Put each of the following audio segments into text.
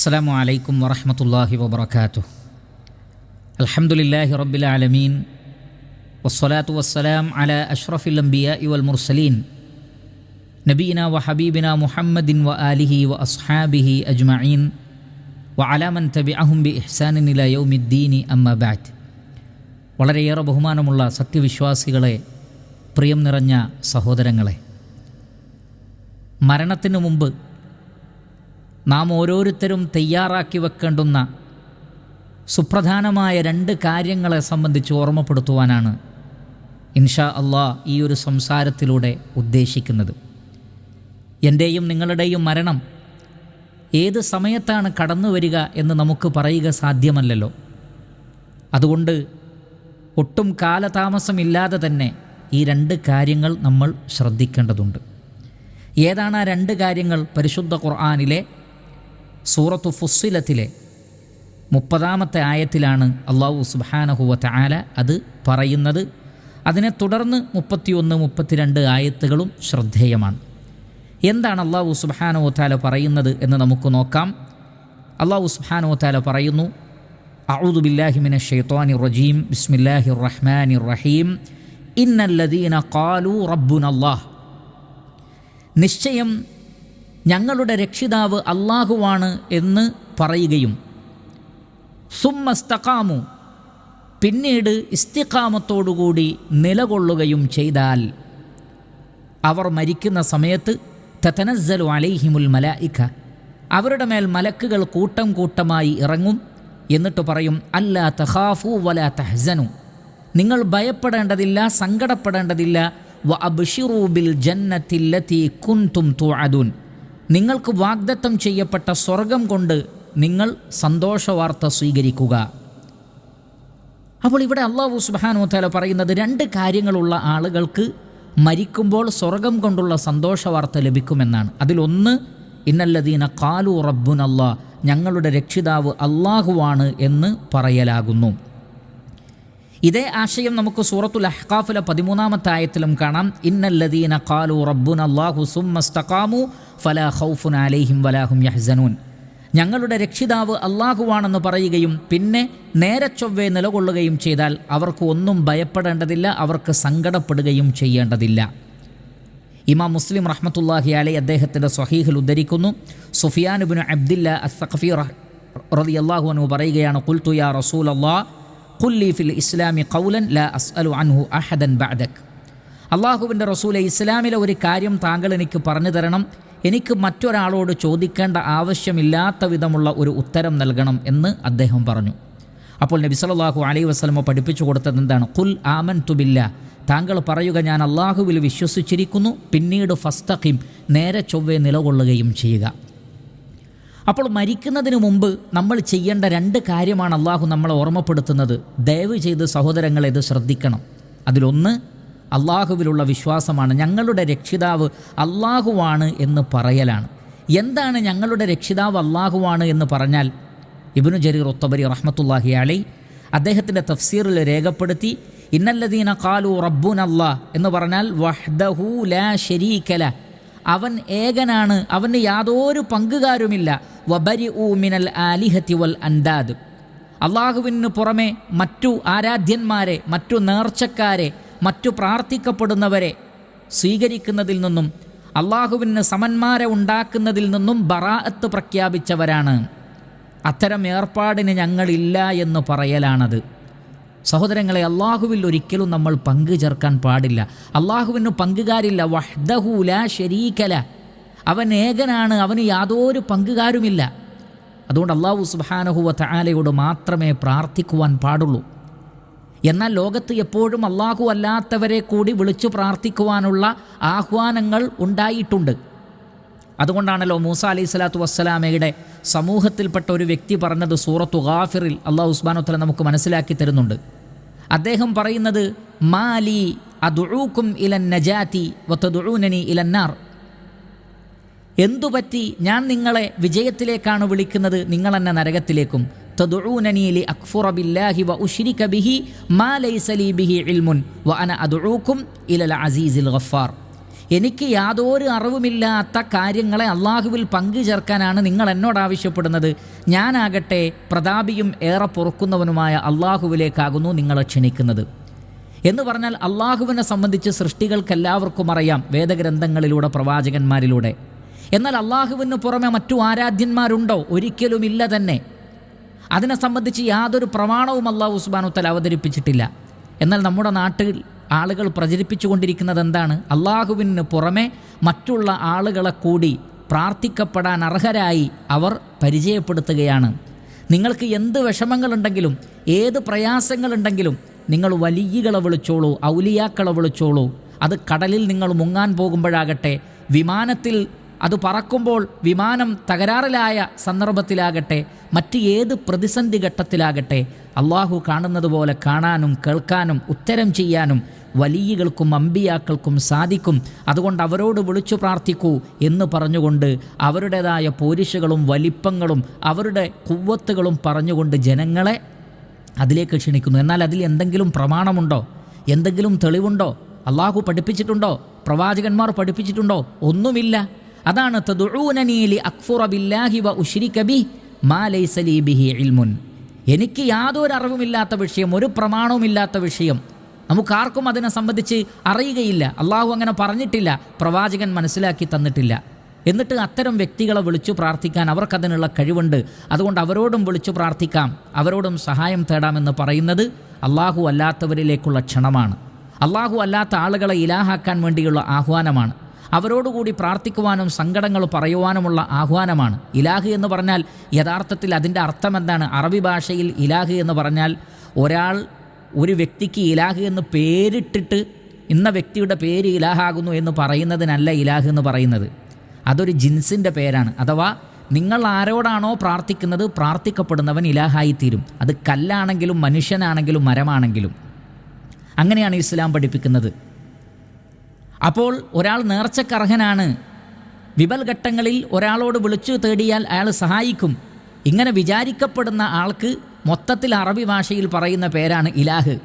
السلام عليكم ورحمة الله وبركاته الحمد لله رب العالمين والصلاة والسلام على أشرف الأنبياء والمرسلين نبينا وحبيبنا محمد وآله وأصحابه أجمعين وعلى من تبعهم بإحسان إلى يوم الدين أما بعد വളരെയേറെ ബഹുമാനമുള്ള സത്യവിശ്വാസികളെ പ്രിയം നിറഞ്ഞ സഹോദരങ്ങളെ മരണത്തിനു മുമ്പ് നാം ഓരോരുത്തരും തയ്യാറാക്കി വെക്കേണ്ടുന്ന സുപ്രധാനമായ രണ്ട് കാര്യങ്ങളെ സംബന്ധിച്ച് ഓർമ്മപ്പെടുത്തുവാനാണ് ഇൻഷാ അള്ളാ ഈ ഒരു സംസാരത്തിലൂടെ ഉദ്ദേശിക്കുന്നത്. എന്റെയും നിങ്ങളുടെയും മരണം ഏത് സമയത്താണ് കടന്നു വരിക എന്ന് നമുക്ക് പറയുക സാധ്യമല്ലല്ലോ. അതുകൊണ്ട് ഒട്ടും കാലതാമസമില്ലാതെ തന്നെ ഈ രണ്ട് കാര്യങ്ങൾ നമ്മൾ ശ്രദ്ധിക്കേണ്ടതുണ്ട്. ഏതാണ് ആ രണ്ട് കാര്യങ്ങൾ പരിശുദ്ധ ഖുർആാനിലെ സൂറത്തു ഫുസ്സിലത്തിലെ മുപ്പതാമത്തെ ആയത്തിലാണ് അള്ളാഹു സുബാനഹുവ ആല അത് പറയുന്നത്. അതിനെ തുടർന്ന് മുപ്പത്തിയൊന്ന് മുപ്പത്തിരണ്ട് ആയത്തുകളും ശ്രദ്ധേയമാണ്. എന്താണ് അള്ളാഹു സുബാനോത്താല പറയുന്നത് എന്ന് നമുക്ക് നോക്കാം. അള്ളാഹു സുബാനോത്താല പറയുന്നു അഊദു ബില്ലാഹിമിന ഷെയ്ത്തോനി റജീം ബിസ്മില്ലാഹി റഹ്മാനി റഹീം ഇന്നല്ലദീന കാലു റബ്ബുൻ അള്ളാഹ് നിശ്ചയം ഞങ്ങളുടെ രക്ഷിതാവ് അള്ളാഹുവാണ് എന്ന് പറയുകയും സുമ്മസ്തഖാമു പിന്നീട് ഇസ്തിക്കാമത്തോടുകൂടി നിലകൊള്ളുകയും ചെയ്താൽ അവർ മരിക്കുന്ന സമയത്ത് തതനസ്സലു അലൈഹിമുൽ മലായിക്ക. അവരുടെ മേൽ മലക്കുകൾ കൂട്ടം കൂട്ടമായി ഇറങ്ങും എന്നിട്ട് പറയും അല്ലാ തഹാഫു വല തഹസനു. നിങ്ങൾ ഭയപ്പെടേണ്ടതില്ല സങ്കടപ്പെടേണ്ടതില്ല വ അബ്ഷിറൂബിൽ ജന്നത്തില്ലത്തി കുൻതും തുഅദുൻ. നിങ്ങൾക്ക് വാഗ്ദത്തം ചെയ്യപ്പെട്ട സ്വർഗം കൊണ്ട് നിങ്ങൾ സന്തോഷവാർത്ത സ്വീകരിക്കുക. അപ്പോൾ ഇവിടെ അള്ളാഹു സുബാനു താല പറയുന്നത് രണ്ട് കാര്യങ്ങളുള്ള ആളുകൾക്ക് മരിക്കുമ്പോൾ സ്വർഗം കൊണ്ടുള്ള സന്തോഷവാർത്ത ലഭിക്കുമെന്നാണ്. അതിലൊന്ന് ഇന്നല്ലദീന കാലു റബ്ബുനല്ലാ ഞങ്ങളുടെ രക്ഷിതാവ് അള്ളാഹുവാണ് എന്ന് പറയലാകുന്നു. ഇതേ ആശയം നമുക്ക് സൂറത്തുൽ അഹ്കാഫിലെ പതിമൂന്നാമത്തെ ആയത്തിലും കാണാം. ഇന്നല്ലദീന കാലു റബ്ബുൻ അള്ളാഹു സുമ്മസ്തഖാമു ഫലാ ഖൗഫുൻ അലൈഹിം വലാഹും യഹ്സനൂൻ. ഞങ്ങളുടെ രക്ഷിതാവ് അള്ളാഹുവാണെന്ന് പറയുകയും പിന്നെ നേരെ ചൊവ്വേ നിലകൊള്ളുകയും ചെയ്താൽ അവർക്ക് ഒന്നും ഭയപ്പെടേണ്ടതില്ല അവർക്ക് സങ്കടപ്പെടുകയും ചെയ്യേണ്ടതില്ല. ഇമാം മുസ്ലിം റഹ്മത്തുല്ലാഹി അലൈ അദ്ദേഹത്തിന്റെ സ്വഹീഹിൽ ഉദ്ധരിക്കുന്നു. സുഫിയാൻ ബിൻ അബ്ദില്ല അസ്സഖഫി റതി അള്ളാഹു അനു പറയുകയാണ് ഖുൽതു റസൂൽ അള്ളാഹ് കുല്ലി ഫിൽ ഇസ്ലാമി കൗലൻ ലാ അസ്അലു അൻഹു അഹദൻ ബഅദക്. അള്ളാഹുവിന്റെ റസൂലെ ഇസ്ലാമിലെ ഒരു കാര്യം താങ്കൾ എനിക്ക് പറഞ്ഞു തരണം. എനിക്ക് മറ്റൊരാളോട് ചോദിക്കേണ്ട ആവശ്യമില്ലാത്ത വിധമുള്ള ഒരു ഉത്തരം നൽകണം എന്ന് അദ്ദേഹം പറഞ്ഞു. അപ്പോൾ നബി സല്ലല്ലാഹു അലൈഹി വസല്ലമ പഠിപ്പിച്ചു കൊടുത്തത് എന്താണ്? കുൽ ആമൻ തുബില്ല താങ്കൾ പറയുക ഞാൻ അള്ളാഹുവിൽ വിശ്വസിച്ചിരിക്കുന്നു. പിന്നീട് ഫസ്തഖിം നേരെ ചൊവ്വെ നിലകൊള്ളുകയും ചെയ്യുക. അപ്പോൾ മരിക്കുന്നതിന് മുമ്പ് നമ്മൾ ചെയ്യേണ്ട രണ്ട് കാര്യമാണ് അള്ളാഹു നമ്മളെ ഓർമ്മപ്പെടുത്തുന്നത്. ദയവ് ചെയ്ത് സഹോദരങ്ങളെ ഇത് ശ്രദ്ധിക്കണം. അതിലൊന്ന് അള്ളാഹുവിലുള്ള വിശ്വാസമാണ്. ഞങ്ങളുടെ രക്ഷിതാവ് അള്ളാഹുവാണ് എന്ന് പറയലാണ്. എന്താണ് ഞങ്ങളുടെ രക്ഷിതാവ് അള്ളാഹുവാണ് എന്ന് പറഞ്ഞാൽ ഇബിനു ജരീർ ഒത്തബരി റഹ്മത്തുല്ലാഹി അലൈ അദ്ദേഹത്തിന്റെ തഫ്സീറിൽ രേഖപ്പെടുത്തി ഇന്നല്ലദീന കാലു റബ്ബുൻ അള്ളാഹ് എന്ന് പറഞ്ഞാൽ വഹ്ദഹു ലാ ഷരീക്കല അവൻ ഏകനാണ് അവന് യാതൊരു പങ്കുകാരുമില്ല. വബരി ഊ മിനൽ ആലിഹത്തി വൽ അൻദാദ് അള്ളാഹുവിന് പുറമെ മറ്റു ആരാധ്യന്മാരെ മറ്റു നേർച്ചക്കാരെ മറ്റു പ്രാർത്ഥിക്കപ്പെടുന്നവരെ സ്വീകരിക്കുന്നതിൽ നിന്നും അള്ളാഹുവിന് സമന്മാരെ ഉണ്ടാക്കുന്നതിൽ നിന്നും ബറാഅത്ത് പ്രഖ്യാപിച്ചവരാണ്. അത്തരം ഏർപ്പാടിന് ഞങ്ങളില്ല എന്ന് പറയലാണത്. സഹോദരങ്ങളെ അള്ളാഹുവിൽ ഒരിക്കലും നമ്മൾ പങ്കു ചേർക്കാൻ പാടില്ല. അള്ളാഹുവിന് പങ്കുകാരില്ല. വഹ്ദഹൂല ശരീക്കല അവൻ ഏകനാണ് അവന് യാതൊരു പങ്കുകാരുമില്ല. അതുകൊണ്ട് അള്ളാഹു സുബാനഹുവ താലയോട് മാത്രമേ പ്രാർത്ഥിക്കുവാൻ പാടുള്ളൂ. എന്നാൽ ലോകത്ത് എപ്പോഴും അള്ളാഹു അല്ലാത്തവരെ കൂടി വിളിച്ചു പ്രാർത്ഥിക്കുവാനുള്ള ആഹ്വാനങ്ങൾ ഉണ്ടായിട്ടുണ്ട്. അതുകൊണ്ടാണല്ലോ മൂസ അലൈഹി സ്വലാത്തു വസ്സലാമയുടെ സമൂഹത്തിൽപ്പെട്ട ഒരു വ്യക്തി പറഞ്ഞത് സൂറത്തു ഗാഫിറിൽ അള്ളാഹു ഉസ്മാനുത്തല നമുക്ക് മനസ്സിലാക്കി തരുന്നുണ്ട്. അദ്ദേഹം പറയുന്നത് മാലി അതുഴൂക്കും ഇലൻ നജാത്തി വത്തതുഴൂനനി ഇലന്നാർ എന്തുപറ്റി ഞാൻ നിങ്ങളെ വിജയത്തിലേക്കാണ് വിളിക്കുന്നത്? നിങ്ങൾ എന്നെ നരകത്തിലേക്കും. തദുഊനനീലി അക്ഫുറ ബില്ലാഹി വ ഉശ്രിക ബിഹി മാ ലൈസ ബിഹി ഇൽമുൻ വ അന അദുഊക്കും ഇലൽ അസീസിൽ ഗഫാർ. എനിക്ക് യാതൊരു അറിവുമില്ലാത്ത കാര്യങ്ങളെ അള്ളാഹുവിൽ പങ്കു ചേർക്കാനാണ് നിങ്ങൾ എന്നോട് ആവശ്യപ്പെടുന്നത്. ഞാനാകട്ടെ പ്രതാപിയും ഏറെ പൊറുക്കുന്നവനുമായ അള്ളാഹുവിലേക്കാകുന്നു നിങ്ങളെ ക്ഷണിക്കുന്നത്. എന്ന് പറഞ്ഞാൽ അള്ളാഹുവിനെ സംബന്ധിച്ച് സൃഷ്ടികൾക്കെല്ലാവർക്കും അറിയാം വേദഗ്രന്ഥങ്ങളിലൂടെ പ്രവാചകന്മാരിലൂടെ. എന്നാൽ അള്ളാഹുവിന് പുറമെ മറ്റു ആരാധ്യന്മാരുണ്ടോ? ഒരിക്കലും ഇല്ല തന്നെ. അതിനെ സംബന്ധിച്ച് യാതൊരു പ്രമാണവും അള്ളാഹു ഉസ്ബാനുത്തൽ അവതരിപ്പിച്ചിട്ടില്ല. എന്നാൽ നമ്മുടെ നാട്ടിൽ ആളുകൾ പ്രചരിപ്പിച്ചുകൊണ്ടിരിക്കുന്നത് എന്താണ് അള്ളാഹുവിന് പുറമെ മറ്റുള്ള ആളുകളെ കൂടി പ്രാർത്ഥിക്കപ്പെടാൻ അർഹരായി അവർ പരിചയപ്പെടുത്തുകയാണ്. നിങ്ങൾക്ക് എന്ത് വിഷമങ്ങളുണ്ടെങ്കിലും ഏത് പ്രയാസങ്ങളുണ്ടെങ്കിലും നിങ്ങൾ വലിയകളെ വിളിച്ചോളൂ ഔലിയാക്കളെ വിളിച്ചോളൂ. അത് കടലിൽ നിങ്ങൾ മുങ്ങാൻ പോകുമ്പോഴാകട്ടെ വിമാനത്തിൽ അത് പറക്കുമ്പോൾ വിമാനം തകരാറിലായ സന്ദർഭത്തിലാകട്ടെ മറ്റ് ഏത് പ്രതിസന്ധി ഘട്ടത്തിലാകട്ടെ അള്ളാഹു കാണുന്നത് പോലെ കാണാനും കേൾക്കാനും ഉത്തരം ചെയ്യാനും വലിയകൾക്കും അമ്പിയാക്കൾക്കും സാധിക്കും. അതുകൊണ്ട് അവരോട് വിളിച്ചു പ്രാർത്ഥിക്കൂ എന്ന് പറഞ്ഞുകൊണ്ട് അവരുടേതായ പോരിശകളും വലിപ്പങ്ങളും അവരുടെ കുവ്വത്തുകളും പറഞ്ഞുകൊണ്ട് ജനങ്ങളെ അതിലേക്ക് ക്ഷണിക്കുന്നു. എന്നാൽ അതിൽ എന്തെങ്കിലും പ്രമാണമുണ്ടോ? എന്തെങ്കിലും തെളിവുണ്ടോ? അള്ളാഹു പഠിപ്പിച്ചിട്ടുണ്ടോ? പ്രവാചകന്മാർ പഠിപ്പിച്ചിട്ടുണ്ടോ? ഒന്നുമില്ല. അതാണ് തദുഊനനീലി അക്ഫുറ ബില്ലാഹി വ ഉശ്രിക ബി മാ ബിഹി ഇൽമുൻ. എനിക്ക് യാതൊരു അറിവുമില്ലാത്ത വിഷയം ഒരു പ്രമാണവുമില്ലാത്ത വിഷയം നമുക്കാർക്കും അതിനെ സംബന്ധിച്ച് അറിയുകയില്ല. അള്ളാഹു അങ്ങനെ പറഞ്ഞിട്ടില്ല. പ്രവാചകൻ മനസ്സിലാക്കി തന്നിട്ടില്ല. എന്നിട്ട് അത്തരം വ്യക്തികളെ വിളിച്ചു പ്രാർത്ഥിക്കാൻ അവർക്കതിനുള്ള കഴിവുണ്ട്. അതുകൊണ്ട് അവരോടും വിളിച്ചു പ്രാർത്ഥിക്കാം. അവരോടും സഹായം തേടാമെന്ന് പറയുന്നത് അള്ളാഹു അല്ലാത്തവരിലേക്കുള്ള ക്ഷണമാണ്. അള്ളാഹു അല്ലാത്ത ആളുകളെ ഇലാഹാക്കാൻ വേണ്ടിയുള്ള ആഹ്വാനമാണ്. അവരോടുകൂടി പ്രാർത്ഥിക്കുവാനും സങ്കടങ്ങൾ പറയുവാനുമുള്ള ആഹ്വാനമാണ്. ഇലാഹ് എന്ന് പറഞ്ഞാൽ യഥാർത്ഥത്തിൽ അതിന്റെ അർത്ഥം എന്താണ് അറബി ഭാഷയിൽ ഇലാഹ് എന്ന് പറഞ്ഞാൽ ഒരാൾ ഒരു വ്യക്തിക്ക് ഇലാഹ് എന്ന് പേരിട്ടിട്ട് ഇന്ന വ്യക്തിയുടെ പേര് ഇലാഹാകുന്നു എന്ന് പറയുന്നതിനല്ല ഇലാഹ് എന്ന് പറയുന്നത്. അതൊരു ജിൻസിന്റെ പേരാണ്. അഥവാ നിങ്ങൾ ആരോടാണോ പ്രാർത്ഥിക്കുന്നത് പ്രാർത്ഥിക്കപ്പെടുന്നവൻ ഇലാഹായിത്തീരും. അത് കല്ലാണെങ്കിലും മനുഷ്യനാണെങ്കിലും മരമാണെങ്കിലും. അങ്ങനെയാണ് ഇസ്ലാം പഠിപ്പിക്കുന്നത്. അപ്പോൾ ഒരാൾ നേർച്ചക്കർഹനാണ്. വിപൽ ഘട്ടങ്ങളിൽ ഒരാളോട് വിളിച്ചു തേടിയാൽ അയാൾ സഹായിക്കും. ഇങ്ങനെ വിചാരിക്കപ്പെടുന്ന ആൾക്ക് മൊത്തത്തിൽ അറബി ഭാഷയിൽ പറയുന്ന പേരാണ് ഇലാഹ്.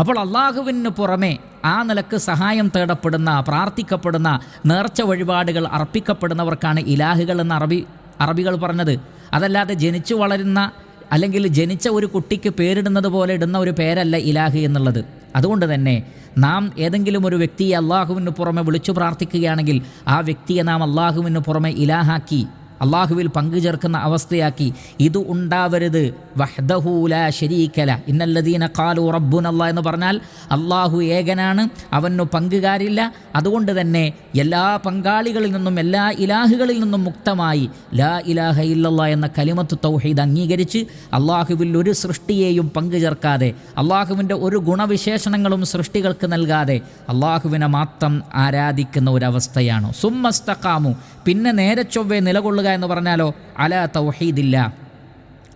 അപ്പോൾ അള്ളാഹുവിന് പുറമെ ആ നിലയ്ക്ക് സഹായം തേടപ്പെടുന്ന പ്രാർത്ഥിക്കപ്പെടുന്ന നേർച്ച വഴിപാടുകൾ അർപ്പിക്കപ്പെടുന്നവർക്കാണ് ഇലാഹുകൾ എന്ന് അറബി അറബികൾ പറഞ്ഞത്. അതല്ലാതെ ജനിച്ചു വളരുന്ന അല്ലെങ്കിൽ ജനിച്ച ഒരു കുട്ടിക്ക് പേരിടുന്നത് പോലെ ഇടുന്ന ഒരു പേരല്ല ഇലാഹ് എന്നുള്ളത്. അതുകൊണ്ട് തന്നെ നാം ഏതെങ്കിലും ഒരു വ്യക്തിയെ അള്ളാഹുവിന് പുറമെ വിളിച്ചു പ്രാർത്ഥിക്കുകയാണെങ്കിൽ ആ വ്യക്തിയെ നാം അള്ളാഹുവിന് പുറമെ ഇലാഹാക്കി. അള്ളാഹുവിൽ പങ്കുചേർക്കുന്ന അവസ്ഥയാക്കി ഇത് ഉണ്ടാവരുത്. വഹ്ദഹൂല ശരീക്കല ഇന്നല്ലദീന കാലു റബ്ബുനല്ല എന്ന് പറഞ്ഞാൽ അള്ളാഹു ഏകനാണ് അവനു പങ്കുകാരില്ല. അതുകൊണ്ട് തന്നെ എല്ലാ പങ്കാളികളിൽ നിന്നും എല്ലാ ഇലാഹുകളിൽ നിന്നും മുക്തമായി ലാ ഇലാഹ ഇല്ലല്ല എന്ന കലിമത്ത് തൗഹീദ് അംഗീകരിച്ച് അള്ളാഹുവിൽ ഒരു സൃഷ്ടിയെയും പങ്കുചേർക്കാതെ അള്ളാഹുവിന്റെ ഒരു ഗുണവിശേഷണങ്ങളും സൃഷ്ടികൾക്ക് നൽകാതെ അള്ളാഹുവിനെ മാത്രം ആരാധിക്കുന്ന ഒരവസ്ഥയാണ്. സുമ്മസ്തക്കാമു പിന്നെ നേരെ ചൊവ്വേ നിലകൊള്ളുക എന്ന് പറഞ്ഞാലോ അല തൗഹീദില്ല.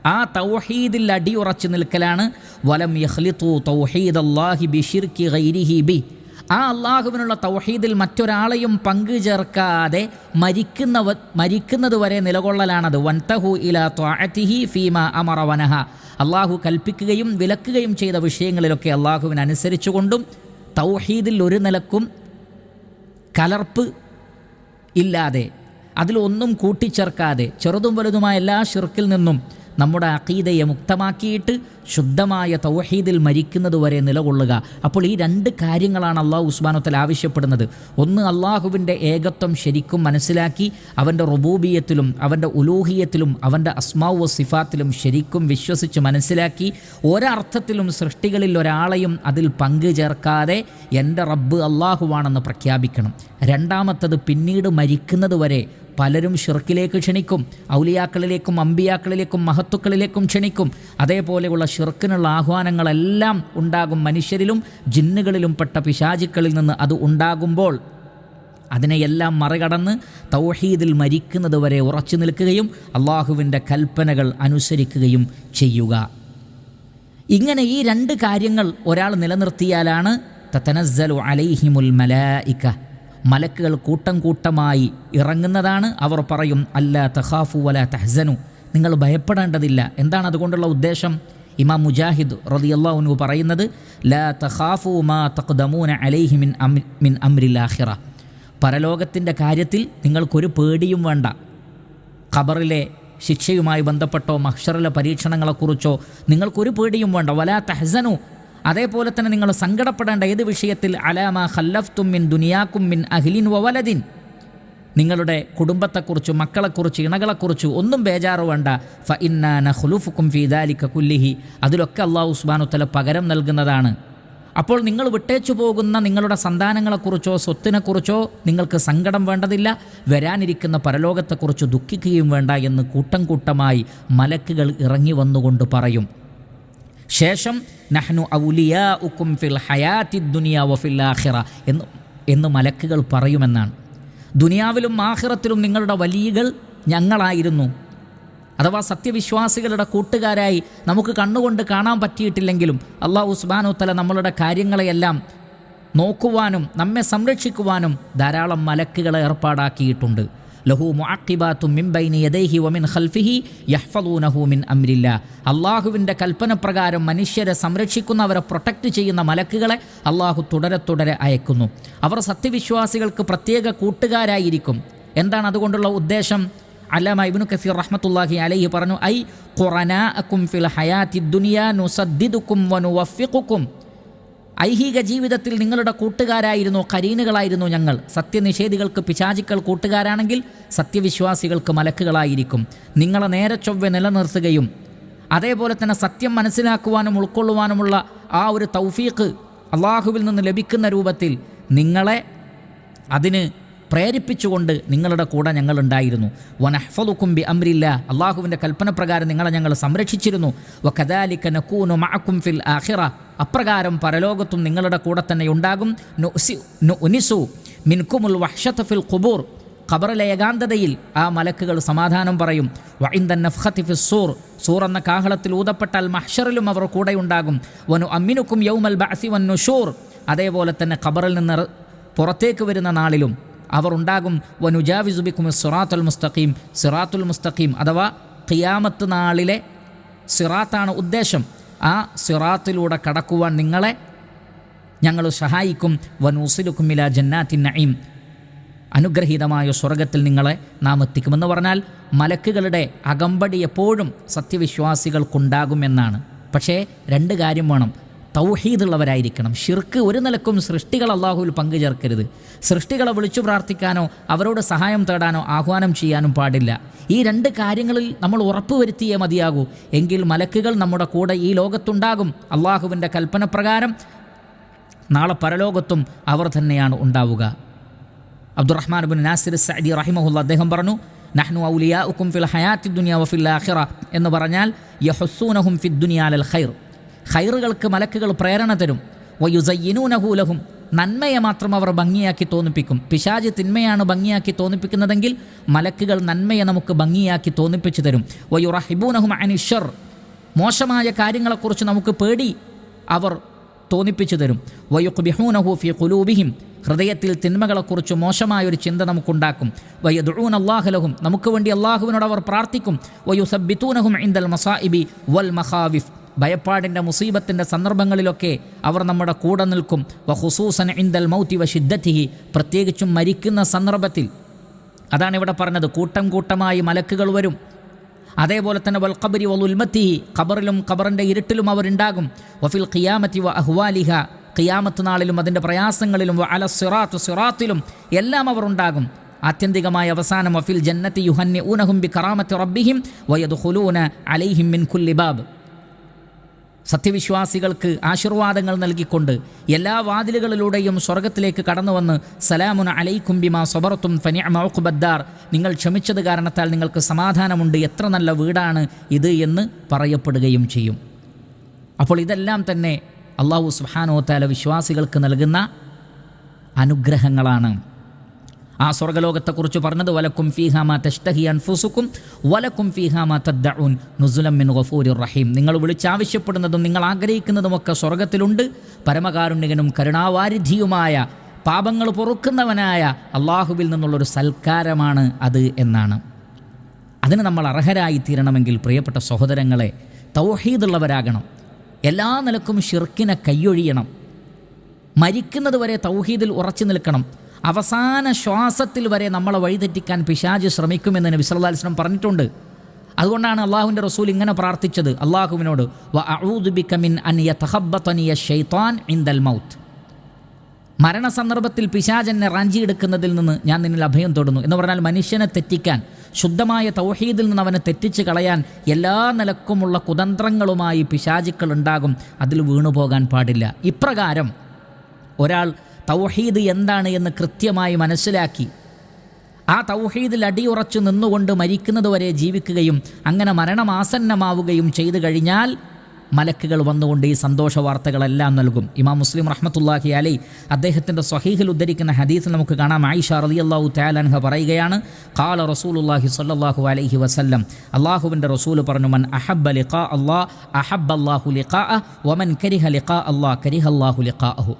ആ തൗഹീദിൽ അടിയുറച്ചു നിൽക്കലാണ് വലം യഹ്ലിത്തു തൗഹീദ് അള്ളാഹി ബിഷിർക്കി ഗൈരിഹി ബി ആ അള്ളാഹുവിനുള്ള തൗഹീദിൽ മറ്റൊരാളെയും പങ്കു ചേർക്കാതെ മരിക്കുന്നവ മരിക്കുന്നത് വരെ നിലകൊള്ളലാണത്. വൻതഹു ഇല ത്വാഅത്തിഹി ഫീമ അമറ വനഹ. അള്ളാഹു കൽപ്പിക്കുകയും വിലക്കുകയും ചെയ്ത വിഷയങ്ങളിലൊക്കെ അള്ളാഹുവിനനുസരിച്ചുകൊണ്ടും തൗഹീദിൽ ഒരു നിലക്കും കലർപ്പ് ഇല്ലാതെ അതിലൊന്നും കൂട്ടിച്ചേർക്കാതെ ചെറുതും വലുതുമായ എല്ലാ ഷിർക്കിൽ നിന്നും നമ്മുടെ അഖീദയെ മുക്തമാക്കിയിട്ട് ശുദ്ധമായ തൗഹീദിൽ മരിക്കുന്നതുവരെ നിലകൊള്ളുക. അപ്പോൾ ഈ രണ്ട് കാര്യങ്ങളാണ് അള്ളാഹു ഉസ്മാനത്തിൽ ആവശ്യപ്പെടുന്നത്. ഒന്ന് അള്ളാഹുവിന്റെ ഏകത്വം ശരിക്കും മനസ്സിലാക്കി അവന്റെ റുബൂബിയത്തിലും അവന്റെ ഉലൂഹിയത്തിലും അവന്റെ അസ്മാവ് സിഫാത്തിലും ശരിക്കും വിശ്വസിച്ച് മനസ്സിലാക്കി ഒരർത്ഥത്തിലും സൃഷ്ടികളിൽ ഒരാളെയും അതിൽ പങ്കു ചേർക്കാതെ എന്റെ റബ്ബ് അള്ളാഹുവാണെന്ന് പ്രഖ്യാപിക്കണം. രണ്ടാമത്തത് പിന്നീട് മരിക്കുന്നത് വരെ പലരും ഷിർക്കിലേക്ക് ക്ഷണിക്കും ഔലിയാക്കളിലേക്കും അമ്പിയാക്കളിലേക്കും മഹത്തുക്കളിലേക്കും ക്ഷണിക്കും. അതേപോലെയുള്ള ഷിർക്കിനുള്ള ആഹ്വാനങ്ങളെല്ലാം ഉണ്ടാകും മനുഷ്യരിലും ജിന്നുകളിലും പെട്ട പിശാചുക്കളിൽ നിന്ന് അത് ഉണ്ടാകുമ്പോൾ. അതിനെയെല്ലാം മറികടന്ന് തൗഹീദിൽ മരിക്കുന്നത് വരെ ഉറച്ചു നിൽക്കുകയും അള്ളാഹുവിന്റെ കൽപ്പനകൾ അനുസരിക്കുകയും ചെയ്യുക. ഇങ്ങനെ ഈ രണ്ട് കാര്യങ്ങൾ ഒരാൾ നിലനിർത്തിയാലാണ് തത്തനസ്സലു അലൈഹിമുൽ മലായിക്ക മലക്കുകൾ കൂട്ടം കൂട്ടമായി ഇറങ്ങുന്നതാണ് അവർ പറയും അല്ല തഹാഫു വല തഹ്സനു. നിങ്ങൾ ഭയപ്പെടേണ്ടതില്ല. എന്താണ് അതുകൊണ്ടുള്ള ഉദ്ദേശം? ഇമാം മുജാഹിദ് റളിയല്ലാഹു പറയുന്നത് ലാ തഹാഫു മാ തഖ്ദമൂന അലൈഹി മിൻ അം മിൻ അംരിൽ ആഖിറ. പരലോകത്തിന്റെ കാര്യത്തിൽ നിങ്ങൾക്കൊരു പേടിയും വേണ്ട. ഖബറിലെ ശിക്ഷയുമായി ബന്ധപ്പെട്ടോ മഹ്ഷറിലെ പരീക്ഷണങ്ങളെക്കുറിച്ചോ നിങ്ങൾക്കൊരു പേടിയും വേണ്ട. വലാ തെഹസനു അതേപോലെ തന്നെ നിങ്ങൾ സങ്കടപ്പെടേണ്ട ഏത് വിഷയത്തിൽ അലാമ ഖല്ലഫ്തും മിൻ ദുനിയാക്കും മിൻ അഹ്ലിൻ വവലദിൻ നിങ്ങളുടെ കുടുംബത്തെക്കുറിച്ച് മക്കളെക്കുറിച്ച് ഇണകളെക്കുറിച്ച് ഒന്നും ബേജാറ് വേണ്ട. ഫ ഇന്നാന ഹുലുഫുക്കും ഫീദാലിക്ക കുല്ലിഹി. അതിലൊക്കെ അള്ളാഹു ഉസ്മാനുത്തല പകരം നൽകുന്നതാണ്. അപ്പോൾ നിങ്ങൾ വിട്ടേച്ചു പോകുന്ന നിങ്ങളുടെ സന്താനങ്ങളെക്കുറിച്ചോ സ്വത്തിനെക്കുറിച്ചോ നിങ്ങൾക്ക് സങ്കടം വേണ്ടതില്ല. വരാനിരിക്കുന്ന പരലോകത്തെക്കുറിച്ച് ദുഃഖിക്കുകയും വേണ്ട എന്ന് കൂട്ടം കൂട്ടമായി മലക്കുകൾ ഇറങ്ങി വന്നുകൊണ്ട് പറയും. ശേഷം നഹ്നു ഔലിയാ ഉക്കും ഫിൽ ഹയാത്തി ദുനിയ വഫിൽ ആഖിറ എന്ന് എന്ന് മലക്കുകൾ പറയുമെന്നാണ്. ദുനിയാവിലും ആഖിറത്തിലും നിങ്ങളുടെ വലിയകൾ ഞങ്ങളായിരുന്നു. അഥവാ സത്യവിശ്വാസികളുടെ കൂട്ടുകാരായി നമുക്ക് കണ്ണുകൊണ്ട് കാണാൻ പറ്റിയിട്ടില്ലെങ്കിലും അള്ളാഹു ഉസ്ബാനുത്തല തല നമ്മളുടെ കാര്യങ്ങളെയെല്ലാം നോക്കുവാനും നമ്മെ സംരക്ഷിക്കുവാനും ധാരാളം മലക്കുകളെ ഏർപ്പാടാക്കിയിട്ടുണ്ട്. ലഹു മുഅക്കിബാത്തും മിൻ ബൈനി യദൈഹി വമിൻ ഖൽഫിഹി യഹ്ഫലൂനഹു മിൻ അമ്രില്ല അള്ളാഹുവിന്റെ കൽപ്പന പ്രകാരം മനുഷ്യരെ സംരക്ഷിക്കുന്നവരെ പ്രൊട്ടക്റ്റ് ചെയ്യുന്ന മലക്കുകളെ അള്ളാഹു തുടരെ തുടരെ അയക്കുന്നു. അവർ സത്യവിശ്വാസികൾക്ക് പ്രത്യേക കൂട്ടുകാരായിരിക്കും. എന്താണ് അതുകൊണ്ടുള്ള ഉദ്ദേശം? അല്ലാമ ഇബ്നു കസീർ റഹ്മത്തുള്ളാഹി അലൈഹി പറഞ്ഞു ഐ ഖുറനാഅക്കും ഫിൽ ഹയാത്തി ദുനിയ നുസദ്ദിദുക്കും വനുവഫിഖുക്കും ഐഹിക ജീവിതത്തിൽ നിങ്ങളുടെ കൂട്ടുകാരായിരുന്നു കരീനുകളായിരുന്നു ഞങ്ങൾ. സത്യനിഷേധികൾക്ക് പിശാചിക്കൾ കൂട്ടുകാരാണെങ്കിൽ സത്യവിശ്വാസികൾക്ക് മലക്കുകളായിരിക്കും. നിങ്ങളെ നേരെ ചൊവ്വെ നിലനിർത്തുകയും അതേപോലെ തന്നെ സത്യം മനസ്സിലാക്കുവാനും ഉൾക്കൊള്ളുവാനുമുള്ള ആ ഒരു തൗഫീഖ് അള്ളാഹുവിൽ നിന്ന് ലഭിക്കുന്ന രൂപത്തിൽ നിങ്ങളെ അതിന് പ്രേരിപ്പിച്ചുകൊണ്ട് നിങ്ങളുടെ കൂടെ ഞങ്ങളുണ്ടായിരുന്നു വനഹ്ഫലുക്കും ബി അമ്രില്ല അള്ളാഹുവിന്റെ കൽപ്പന പ്രകാരം നിങ്ങളെ ഞങ്ങൾ സംരക്ഷിച്ചിരുന്നു. വ കദാലിക്ക മഅക്കും ഫിൽ ആഹിറ അപ്രകാരം പരലോകത്തും നിങ്ങളുടെ കൂടെ തന്നെ ഉണ്ടാകും. ഉനിസു മിൻകുമുൽ വഹ്ഷത്ത് ഫിൽ ഖുബൂർ. ഖബറിലെ ഏകാന്തതയിൽ ആ മലക്കുകൾ സമാധാനം പറയും. വൈന്ദൻ നഫ്ഹത്തി ഫിസ്സൂർ സൂർ. എന്ന കാഹളത്തിൽ ഊതപ്പെട്ടാൽ മഹ്ഷറിലും അവർ കൂടെയുണ്ടാകും വനു അമ്മിനുക്കും യൗമൽ ബാസി വൻ നുഷൂർ. അതേപോലെ തന്നെ ഖബറിൽ നിന്ന് പുറത്തേക്ക് വരുന്ന നാളിലും അവർ ഉണ്ടാകും. വനുജാവിസുബിക്കും സിറാത്തുൽ മുസ്തഖീം. സിറാത്തുൽ മുസ്തഖീം അഥവാ ഖിയാമത്ത് നാളിലെ സിറാത്താണ് ഉദ്ദേശം. ആ സിറാത്തിലൂടെ കടക്കുവാൻ നിങ്ങളെ ഞങ്ങൾ സഹായിക്കും. വനൂസിലുക്കുമില ജന്നാത്തിൻ നഈം. അനുഗ്രഹീതമായ സ്വർഗത്തിൽ നിങ്ങളെ നാം എത്തിക്കുമെന്ന് പറഞ്ഞാൽ മലക്കുകളുടെ അകമ്പടി എപ്പോഴും സത്യവിശ്വാസികൾക്കുണ്ടാകുമെന്നാണ്. പക്ഷേ രണ്ട് കാര്യം വേണം. തൗഹീദുള്ളവരായിരിക്കണം. ഷിർക്ക് ഒരു നിലക്കും സൃഷ്ടികൾ അള്ളാഹുവിൽ പങ്കുചേർക്കരുത് സൃഷ്ടികളെ വിളിച്ചു പ്രാർത്ഥിക്കാനോ അവരോട് സഹായം തേടാനോ ആഹ്വാനം ചെയ്യാനും പാടില്ല. ഈ രണ്ട് കാര്യങ്ങളിൽ നമ്മൾ ഉറപ്പുവരുത്തിയേ മതിയാകൂ. എങ്കിൽ മലക്കുകൾ നമ്മുടെ കൂടെ ഈ ലോകത്തുണ്ടാകും. അള്ളാഹുവിന്റെ കൽപ്പന പ്രകാരം നാളെ പരലോകത്തും അവർ തന്നെയാണ് ഉണ്ടാവുക. അബ്ദുറഹ്മാൻ ബിൻ നാസിർ സഅദി റഹിമഹുല്ല അദ്ദേഹം പറഞ്ഞു നഹ്നു ഔലിയാഉക്കും ഫിൽ ഹയാത്തി ദുനിയ വഫിൽ ആഖിറ എന്ന് പറഞ്ഞാൽ യഹുസൂനഹും അൽ ഖൈർ ഖൈറുകൾക്ക് മലക്കുകൾ പ്രേരണ തരും. വയുസയ്യനൂനഹൂലഹും നന്മയെ മാത്രം അവർ ഭംഗിയാക്കി തോന്നിപ്പിക്കും. പിശാജ് തിന്മയാണ് ഭംഗിയാക്കി തോന്നിപ്പിക്കുന്നതെങ്കിൽ മലക്കുകൾ നന്മയെ നമുക്ക് ഭംഗിയാക്കി തോന്നിപ്പിച്ചു തരും. വയുറഹിബൂനഹും അനിഷർ മോശമായ കാര്യങ്ങളെക്കുറിച്ച് നമുക്ക് പേടി അവർ തോന്നിപ്പിച്ചു തരും. വയുഖ്ബിഹൂനഹു ഫി കുലൂബിഹിം ഹൃദയത്തിൽ തിന്മകളെക്കുറിച്ച് മോശമായൊരു ചിന്ത നമുക്കുണ്ടാക്കും. വയദുഊൻ അള്ളാഹുലഹും നമുക്ക് വേണ്ടി അള്ളാഹുവിനോട് അവർ പ്രാർത്ഥിക്കും. വയുസബിത്തൂനഹും ഇന്ദൽ മസാഇബി വൽ മഹാവിഫ്. ഭയപ്പാടിന്റെ മുസീബത്തിന്റെ സന്ദർഭങ്ങളിലൊക്കെ അവർ നമ്മുടെ കൂടെ നിൽക്കും. വ ഹുസൂസൻ ഇന്ദൽ മൗത്തി വ ഷിദ്ദത്തിഹി പ്രത്യേകിച്ചും മരിക്കുന്ന സന്ദർഭത്തിൽ. അതാണ് ഇവിടെ പറഞ്ഞത് കൂട്ടം കൂട്ടമായി മലക്കുകൾ വരും. അതേപോലെ തന്നെ വൽ ഖബരി വൽ ഖബറിലും ഖബറിന്റെ ഇരുട്ടിലും അവരുണ്ടാകും വഫിൽ ഖിയാമത്തി വ അഹ്വാലിഹ ഖിയാമത്ത് നാളിലും അതിന്റെ പ്രയാസങ്ങളിലും അല സിറാത്ത് സിറാത്തിലും എല്ലാം അവർ ഉണ്ടാകും. ആത്യന്തികമായ അവസാനം വഫിൽ ജന്നത്തി യുഹന്നി ഊനഹും ബി കറാമത്തി റബ്ബിഹിം വയദ് ഹുലൂന അലൈഹിം മിൻ കുല്ലി ബാബ്. സത്യവിശ്വാസികൾക്ക് ആശീർവാദങ്ങൾ നൽകിക്കൊണ്ട് എല്ലാ വാതിലുകളിലൂടെയും സ്വർഗത്തിലേക്ക് കടന്നു വന്ന് സലാമുന അലൈക്കും സൊബറത്തും ഫനിഅമൗഖുബദ്ദാർ നിങ്ങൾ ക്ഷമിച്ചത് കാരണത്താൽ നിങ്ങൾക്ക് സമാധാനമുണ്ട്. എത്ര നല്ല വീടാണ് ഇത് എന്ന് പറയപ്പെടുകയും ചെയ്യും. അപ്പോൾ ഇതെല്ലാം തന്നെ അള്ളാഹു സുഹാനോ താല വിശ്വാസികൾക്ക് നൽകുന്ന അനുഗ്രഹങ്ങളാണ്. ആ സ്വർഗലോകത്തെക്കുറിച്ച് പറഞ്ഞത് വലക്കും ഫീഹാമ തഷ്തഹി അൻഫുസുക്കും വലക്കും ഫീഹാമ തദ്ദഊൻ നുസുലം മിൻ ഗഫൂരി റഹീം. നിങ്ങൾ വിളിച്ചാവശ്യപ്പെടുന്നതും നിങ്ങൾ ആഗ്രഹിക്കുന്നതുമൊക്കെ സ്വർഗത്തിലുണ്ട്. പരമകാരുണ്യകനും കരുണാവാരിധിയുമായ പാപങ്ങൾ പൊറുക്കുന്നവനായ അള്ളാഹുവിൽ നിന്നുള്ളൊരു സൽക്കാരമാണ് അത് എന്നാണ്. അതിന് നമ്മൾ അർഹരായി തീരണമെങ്കിൽ പ്രിയപ്പെട്ട സഹോദരങ്ങളെ തൗഹീദുള്ളവരാകണം. എല്ലാ നിലക്കും ഷിർക്കിനെ കൈയൊഴിയണം. മരിക്കുന്നത് വരെ തൗഹീദിൽ ഉറച്ചു നിൽക്കണം. അവസാന ശ്വാസത്തിൽ വരെ നമ്മളെ വഴിതെറ്റിക്കാൻ പിശാജ് ശ്രമിക്കുമെന്ന് നബി സല്ലാ അലിസ്ലം പറഞ്ഞിട്ടുണ്ട്. അതുകൊണ്ടാണ് അള്ളാഹുവിന്റെ റസൂൽ ഇങ്ങനെ പ്രാർത്ഥിച്ചത്. അള്ളാഹുവിനോട് മൗത്ത്. മരണസന്ദർഭത്തിൽ പിശാചെന്നെ റാഞ്ചിയെടുക്കുന്നതിൽ നിന്ന് ഞാൻ നിന്നിൽ അഭയം തൊടുന്നു. എന്ന് പറഞ്ഞാൽ മനുഷ്യനെ തെറ്റിക്കാൻ ശുദ്ധമായ തൗഹീദിൽ നിന്ന് അവനെ തെറ്റിച്ച് കളയാൻ എല്ലാ നിലക്കുമുള്ള കുതന്ത്രങ്ങളുമായി പിശാചുക്കൾ ഉണ്ടാകും. അതിൽ വീണുപോകാൻ പാടില്ല. ഇപ്രകാരം ഒരാൾ തൗഹീദ് എന്താണ് എന്ന് കൃത്യമായി മനസ്സിലാക്കി. ആ തൗഹീദിൽ അടിയുറച്ചു നിന്നുകൊണ്ട് മരിക്കുന്നതുവരെ ജീവിക്കുകയും അങ്ങനെ മരണമാസന്നമാവുകയും ചെയ്തു കഴിഞ്ഞാൽ മലക്കുകൾ വന്നുകൊണ്ട് ഈ സന്തോഷ വാർത്തകളെല്ലാം നൽകും. ഇമാം മുസ്ലിം റഹ്മത്തുല്ലാഹി അലൈ അദ്ദേഹത്തിന്റെ സ്വഹീഹിൽ ഉദ്ധരിക്കുന്ന ഹദീസ് നമുക്ക് കാണാം. ആയിഷ റളിയല്ലാഹു തആലൻഹ പറയുകയാണ് ഖാല റസൂലുള്ളാഹി സല്ലാഹു അലൈഹി വസല്ലം. അള്ളാഹുവിന്റെ റസൂൽ പറഞ്ഞു മൻ അഹബ്ബ ലിഖാ അല്ലാഹ് അഹബ്ബ അള്ളാഹു ലിഖാ വമൻ കരിഹ ലിഖാ അള്ളാ കരിഹ അല്ലാഹു ലിഖാഅഹു.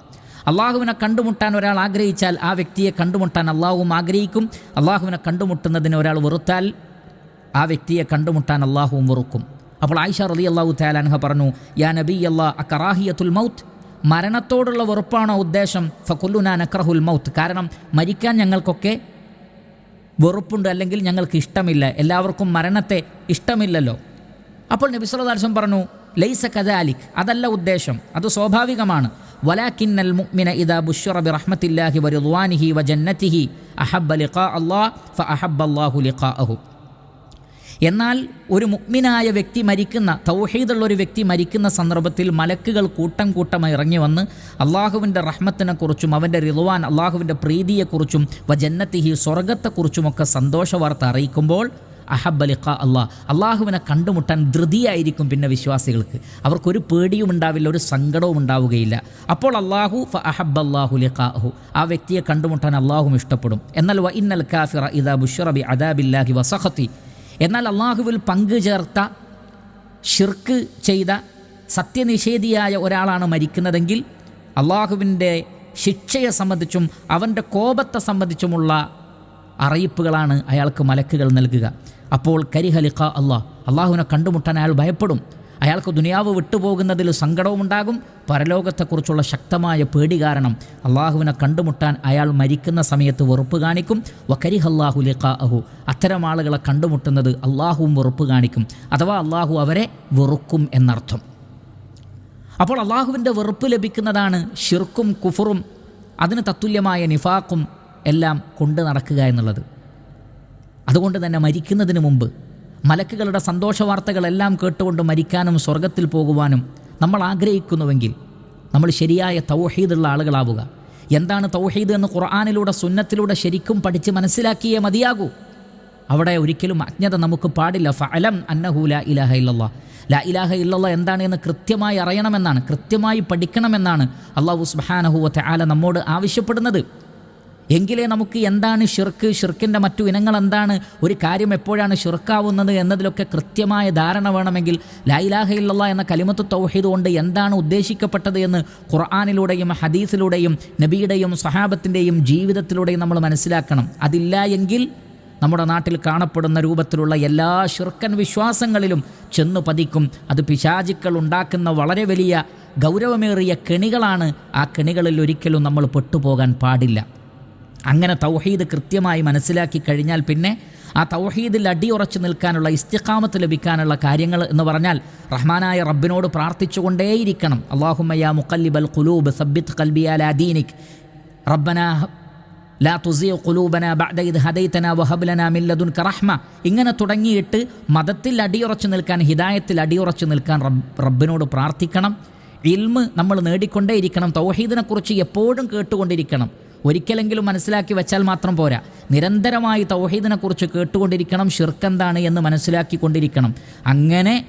അള്ളാഹുവിനെ കണ്ടുമുട്ടാൻ ഒരാൾ ആഗ്രഹിച്ചാൽ ആ വ്യക്തിയെ കണ്ടുമുട്ടാൻ അള്ളാഹുവും ആഗ്രഹിക്കും. അള്ളാഹുവിനെ കണ്ടുമുട്ടുന്നതിന് ഒരാൾ വെറുത്താൽ ആ വ്യക്തിയെ കണ്ടുമുട്ടാൻ അള്ളാഹുവും വെറുക്കും. അപ്പോൾ ആയിഷ റലി അള്ളാഹു തയാലാൻഹ പറഞ്ഞു യാ നബി അല്ലാ അക്കറാഹിയത്തുൽ മൗത്ത്. മരണത്തോടുള്ള വെറുപ്പാണോ ഉദ്ദേശം? ഫക്കുല്ലുനാ നക്രഹുൽ മൗത്ത്. കാരണം മരിക്കാൻ ഞങ്ങൾക്കൊക്കെ വെറുപ്പുണ്ട് അല്ലെങ്കിൽ ഞങ്ങൾക്ക് ഇഷ്ടമില്ല. എല്ലാവർക്കും മരണത്തെ ഇഷ്ടമില്ലല്ലോ. അപ്പോൾ നബി സല്ലല്ലാഹു പറഞ്ഞു ലൈസ കദാലിക്. അതല്ല ഉദ്ദേശം. അത് സ്വാഭാവികമാണ്. വലാക്കിന്നൽ മുഅ്മിന ഇദാ ബുശ്ശറ ബിറഹ്മത്തില്ലാഹി വറിദ്വാനിഹി വജന്നത്തിഹി അഹബ്ബ ലിഖാ അല്ലാഹ് ഫഅഹബ്ബ അല്ലാഹു ലിഖാഅഹു. എന്നാൽ ഒരു മുഗ്മിനായ വ്യക്തി മരിക്കുന്ന തൗഹീദുള്ള ഒരു വ്യക്തി മരിക്കുന്ന സന്ദർഭത്തിൽ മലക്കുകൾ കൂട്ടം കൂട്ടമായി ഇറങ്ങി വന്ന് അള്ളാഹുവിന്റെ റഹ്മത്തിനെക്കുറിച്ചും അവന്റെ റിളുവാൻ അള്ളാഹുവിന്റെ പ്രീതിയെക്കുറിച്ചും വജന്നത്തിഹി സ്വർഗത്തെക്കുറിച്ചുമൊക്കെ സന്തോഷ വാർത്ത അറിയിക്കുമ്പോൾ അഹബ്ബലിഖ അള്ളാഹ് അള്ളാഹുവിനെ കണ്ടുമുട്ടാൻ ധൃതിയായിരിക്കും പിന്നെ വിശ്വാസികൾക്ക്. അവർക്കൊരു പേടിയും ഉണ്ടാവില്ല ഒരു സങ്കടവും ഉണ്ടാവുകയില്ല. അപ്പോൾ അള്ളാഹു ഫ അഹബ് അള്ളാഹു ലിഖാഹു. ആ വ്യക്തിയെ കണ്ടുമുട്ടാൻ അള്ളാഹും ഇഷ്ടപ്പെടും. എന്നാൽ വ ഇന്നൽ കാഫിറ ഇദാ ബുഷറബി അദാബില്ലാഹി വസഹത്തി എന്നാൽ അള്ളാഹുവിൽ പങ്കുചേർത്ത ഷിർക്ക് ചെയ്ത സത്യനിഷേധിയായ ഒരാളാണ് മരിക്കുന്നതെങ്കിൽ അള്ളാഹുവിന്റെ ശിക്ഷയെ സംബന്ധിച്ചും അവന്റെ കോപത്തെ സംബന്ധിച്ചുമുള്ള അറിയിപ്പുകളാണ് അയാൾക്ക് മലക്കുകൾ നൽകുക. അപ്പോൾ കരിഹലിഖ അള്ളാഹ്. അള്ളാഹുവിനെ കണ്ടുമുട്ടാൻ അയാൾ ഭയപ്പെടും. അയാൾക്ക് ദുനിയാവ് വിട്ടുപോകുന്നതിൽ സങ്കടവും ഉണ്ടാകും പരലോകത്തെക്കുറിച്ചുള്ള ശക്തമായ പേടി കാരണം അള്ളാഹുവിനെ കണ്ടുമുട്ടാൻ അയാൾ മരിക്കുന്ന സമയത്ത് വെറുപ്പ് കാണിക്കും. വക്കരിഹല്ലാഹു ലിഖാ അഹു അത്തരം ആളുകളെ കണ്ടുമുട്ടുന്നത് അള്ളാഹുവും വെറുപ്പ് കാണിക്കും. അഥവാ അള്ളാഹു അവരെ വെറുക്കും എന്നർത്ഥം. അപ്പോൾ അള്ളാഹുവിന്റെ വെറുപ്പ് ലഭിക്കുന്നതാണ് ഷിർക്കും കുഫറും അതിന് തത്തുല്യമായ നിഫാക്കും എല്ലാം കൊണ്ടു നടക്കുക എന്നുള്ളത്. അതുകൊണ്ട് തന്നെ മരിക്കുന്നതിന് മുമ്പ് മലക്കുകളുടെ സന്തോഷ വാർത്തകളെല്ലാം കേട്ടുകൊണ്ട് മരിക്കാനും സ്വർഗത്തിൽ പോകുവാനും നമ്മൾ ആഗ്രഹിക്കുന്നുവെങ്കിൽ നമ്മൾ ശരിയായ തൗഹീദുള്ള ആളുകളാവുക. എന്താണ് തൗഹീദ് എന്ന് ഖുർആാനിലൂടെ സുന്നത്തിലൂടെ ശരിക്കും പഠിച്ച് മനസ്സിലാക്കിയേ മതിയാകൂ. അവിടെ ഒരിക്കലും അജ്ഞത നമുക്ക് പാടില്ല. ഫലം അന്നഹു ലാ ഇലാഹ ഇല്ല ലാ ഇലാഹ ഇല്ലല്ല എന്താണ് എന്ന് കൃത്യമായി അറിയണമെന്നാണ് കൃത്യമായി പഠിക്കണമെന്നാണ് അള്ളാഹു സുബ്ഹാനഹുവത്തെ ആല നമ്മോട് ആവശ്യപ്പെടുന്നത്. എങ്കിലേ നമുക്ക് എന്താണ് ഷിർക്ക്? ഷിർക്കിന്റെ മറ്റു ഇനങ്ങൾ എന്താണ്? ഒരു കാര്യം എപ്പോഴാണ് ഷിർക്കാവുന്നത് എന്നതിലൊക്കെ കൃത്യമായ ധാരണ വേണമെങ്കിൽ ലൈലാഹ ഇല്ലല്ല എന്ന കലിമത്ത് തൗഹീദ് കൊണ്ട് എന്താണ് ഉദ്ദേശിക്കപ്പെട്ടത് എന്ന് ഖുർആാനിലൂടെയും ഹദീസിലൂടെയും നബിയുടെയും സഹാബത്തിന്റെയും ജീവിതത്തിലൂടെയും നമ്മൾ മനസ്സിലാക്കണം. അതില്ല എങ്കിൽ നമ്മുടെ നാട്ടിൽ കാണപ്പെടുന്ന രൂപത്തിലുള്ള എല്ലാ ഷിർക്കൻ വിശ്വാസങ്ങളിലും ചെന്നു പതിക്കും. അത് പിശാചുക്കൾ ഉണ്ടാക്കുന്ന വളരെ വലിയ ഗൗരവമേറിയ കെണികളാണ് ആ കെണികളിൽ ഒരിക്കലും നമ്മൾ പെട്ടുപോകാൻ പാടില്ല. അങ്ങനെ തൗഹീദ് കൃത്യമായി മനസ്സിലാക്കി കഴിഞ്ഞാൽ പിന്നെ ആ തൗഹീദിൽ അടിയുറച്ചു നിൽക്കാനുള്ള ഇസ്തിഖാമത്ത് ലഭിക്കാനുള്ള കാര്യങ്ങൾ എന്ന് പറഞ്ഞാൽ റഹ്മാനായ റബ്ബിനോട് പ്രാർത്ഥിച്ചുകൊണ്ടേയിരിക്കണം. അള്ളാഹുമയ്യ മുക്കല്ലിബൽ ഖുലൂബ് സബ്ബിത്ത് കൽബിയ ദീനിക്. റബ്ബന ലാ തുസിയ കുലൂബന ബഅദ ഇദ് ഹദൈതന വഹബ് ലനാ കറഹ്മ ഇങ്ങനെ തുടങ്ങിയിട്ട് മതത്തിൽ അടിയുറച്ചു നിൽക്കാൻ ഹിദായത്തിൽ അടിയുറച്ചു നിൽക്കാൻ റബ്ബ് റബ്ബിനോട് പ്രാർത്ഥിക്കണം. ഇൽമ് നമ്മൾ നേടിക്കൊണ്ടേയിരിക്കണം. തൗഹീദിനെക്കുറിച്ച് എപ്പോഴും കേട്ടുകൊണ്ടിരിക്കണം. ഒരിക്കലെങ്കിലും മനസ്സിലാക്കി വെച്ചാൽ മാത്രം പോരാ. നിരന്തരമായി തൗഹീദിനെക്കുറിച്ച് കേട്ടുകൊണ്ടിരിക്കണം ഷിർക്കെന്താണ് എന്ന് മനസ്സിലാക്കിക്കൊണ്ടിരിക്കണം. അങ്ങനെ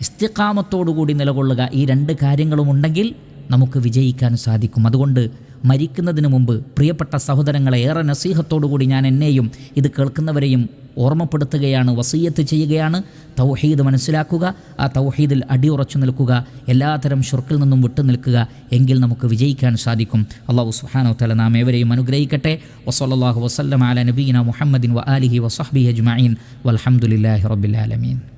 ഇസ്തിഖാമത്തോടുകൂടി നിലകൊള്ളുക. ഈ രണ്ട് കാര്യങ്ങളും ഉണ്ടെങ്കിൽ നമുക്ക് വിജയിക്കാൻ സാധിക്കും. അതുകൊണ്ട് മരിക്കുന്നതിന് മുമ്പ് പ്രിയപ്പെട്ട സഹോദരങ്ങളെ ഏറെ നസീഹത്തോടുകൂടി ഞാൻ എന്നെയും ഇത് കേൾക്കുന്നവരെയും ഓർമ്മപ്പെടുത്തുകയാണ് വസീയത്ത് ചെയ്യുകയാണ്. തൗഹീദ് മനസ്സിലാക്കുക ആ തൗഹീദിൽ അടിയുറച്ചു നിൽക്കുക എല്ലാത്തരം ഷുർക്കിൽ നിന്നും വിട്ടു നിൽക്കുക എങ്കിൽ നമുക്ക് വിജയിക്കാൻ സാധിക്കും. അള്ളാഹു സുഹാനോ തല നാം ഏവരെയും അനുഗ്രഹിക്കട്ടെ. വസല്ലാഹു വസ്ലം അല നബീന മുഹമ്മദിൻ വ ആലിഹി വസഹബി അജ്മീൻ വലഹമുല്ലാഹി റബ്ബിലാലമീൻ